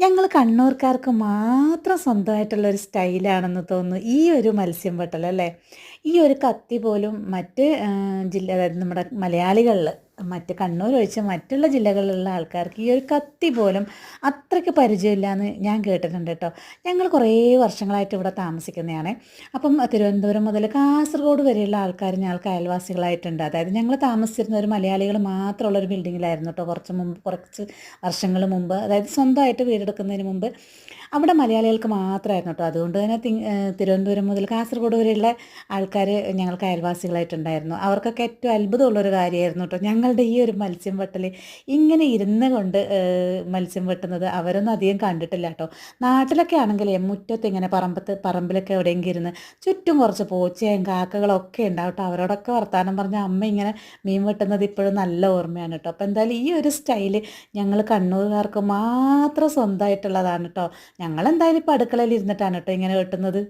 ഞങ്ങൾ കണ്ണൂർക്കാർക്ക് മാത്രം സ്വന്തമായിട്ടുള്ള ഒരു സ്റ്റൈലാണെന്ന് തോന്നുന്നു. ഈ ഒരു മത്സ്യം വെട്ടൽ അല്ലേ? ഈ ഒരു കത്തി പോലും മറ്റ് ജില്ല അതായത് നമ്മുടെ മലയാളികളിൽ മറ്റ് കണ്ണൂർ ഒഴിച്ച് മറ്റുള്ള ജില്ലകളിലുള്ള ആൾക്കാർക്ക് ഈ ഒരു കത്തി പോലും അത്രയ്ക്ക് പരിചയമില്ല ഞാൻ കേട്ടിട്ടുണ്ട് കേട്ടോ. ഞങ്ങൾ കുറേ വർഷങ്ങളായിട്ട് ഇവിടെ താമസിക്കുന്നതാണ്. അപ്പം തിരുവനന്തപുരം മുതൽ കാസർഗോഡ് വരെയുള്ള ആൾക്കാർ ഞങ്ങൾക്ക് അയൽവാസികളായിട്ടുണ്ട്. അതായത് ഞങ്ങൾ താമസിച്ചിരുന്ന ഒരു മലയാളികൾ മാത്രമുള്ള ഒരു ബിൽഡിങ്ങിലായിരുന്നു കേട്ടോ കുറച്ച് മുമ്പ് കുറച്ച് വർഷങ്ങൾ മുമ്പ്. അതായത് സ്വന്തമായിട്ട് വീടെടുക്കുന്നതിന് മുമ്പ് അവിടെ മലയാളികൾക്ക് മാത്രമായിരുന്നു കേട്ടോ. അതുകൊണ്ട് തന്നെ തിരുവനന്തപുരം മുതൽ കാസർഗോഡ് വരെയുള്ള ആൾക്കാർ ഞങ്ങൾക്ക് അയൽവാസികളായിട്ടുണ്ടായിരുന്നു. അവർക്കൊക്കെ ഏറ്റവും അത്ഭുതമുള്ളൊരു കാര്യമായിരുന്നു കേട്ടോ. ഞങ്ങളുടെ ഈ ഒരു മത്സ്യം വെട്ടൽ ഇങ്ങനെ ഇരുന്ന് കൊണ്ട് മത്സ്യം വെട്ടുന്നത് അവരൊന്നും അധികം കണ്ടിട്ടില്ല കേട്ടോ. നാട്ടിലൊക്കെ ആണെങ്കിൽ മുറ്റത്ത് ഇങ്ങനെ പറമ്പത്ത് പറമ്പിലൊക്കെ എവിടെയെങ്കിലും ഇരുന്ന് ചുറ്റും കുറച്ച് പോച്ചയും കാക്കകളൊക്കെ ഉണ്ടാവും കേട്ടോ. അവരോടൊക്കെ വർത്തമാനം പറഞ്ഞ അമ്മ ഇങ്ങനെ മീൻ വെട്ടുന്നത് ഇപ്പോഴും നല്ല ഓർമ്മയാണ് കേട്ടോ. അപ്പോൾ എന്തായാലും ഈ ഒരു സ്റ്റൈൽ ഞങ്ങൾ കണ്ണൂരുകാർക്ക് മാത്രം സ്വന്തമായിട്ടുള്ളതാണ് കേട്ടോ. ഞങ്ങളെന്തായാലും ഇപ്പോൾ അടുക്കളയിൽ ഇരുന്നിട്ടാണ് കേട്ടോ ഇങ്ങനെ വെട്ടുന്നത്.